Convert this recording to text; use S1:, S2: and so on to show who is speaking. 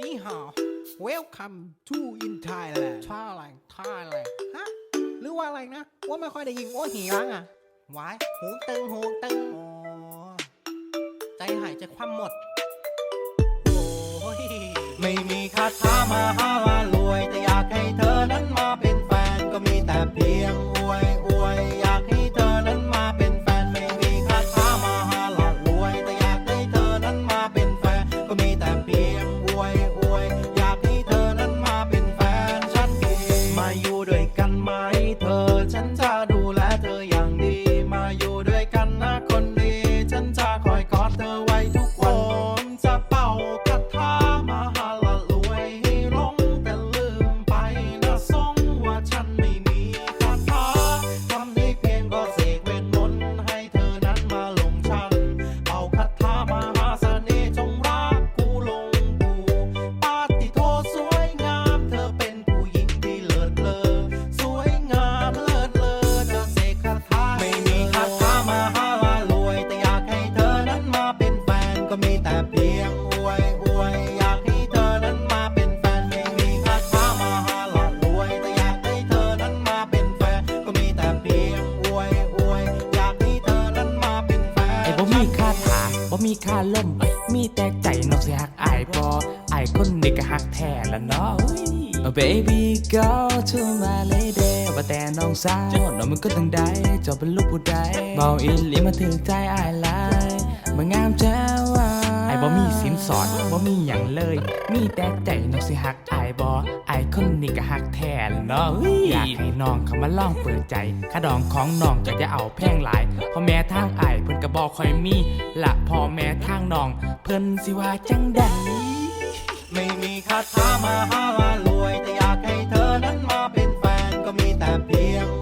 S1: นี่ฮาว welcome to in Thailand Thailand Thailand ฮะ หรือว่าอะไรนะ ว่าไม่ค่อยได้ยินว่าหีรังอะวายหูตึงหูตึงอ๋อใจหายใจคว่ำหมด โอ้ย
S2: ไม่มีคาถามาหารวย แต่อยากให้เธอนั้นมาเป็นแฟนก็มีแต่เพียงอวยอวยอย ไห แต่เพียงอวยอวยอยากให้เธอนั้นมาเป็นแฟนไม่มีคาถามาหารวยแต่อยากให้เธอนั้นมาเป็นแฟนก็มีแต่เพียงอวยอวยอยากให้เธอนั้นมาเป็นแฟนไอ้
S3: บ่มีค่าถาบ่มีค่าล่มมีแต่ใจนอกสิหักอายบ่อายคนนี้ก็หักแท้ละเนาะ baby go to my lady ว่าแต่น้องสาวน้องมันก็ตั้งได้เจ้าเป็นลูกผู้ใดเบาอีหลีมาถึงใจอายหลายมางามแจ บ่มีสินสอดบ่มีหยังเลย มีแต่ใจน้องสิหักอายบ่อายคนนี้ก็หักแท้ละเนาะอุ้ยอยากให้น้องเข้ามาลองเปิดใจค่าดองของน้องก็จะเอาแพงหลายเพราะแม้ทางอายเพิ่นก็บ่ค่อยมีละพ่อแม่ทางน้อง เพิ่นสิว่าจังใด
S2: ไม่มีคาถามาหารวยแต่อยากให้เธอนั้นมาเป็นแฟนก็มีแต่เพียงอ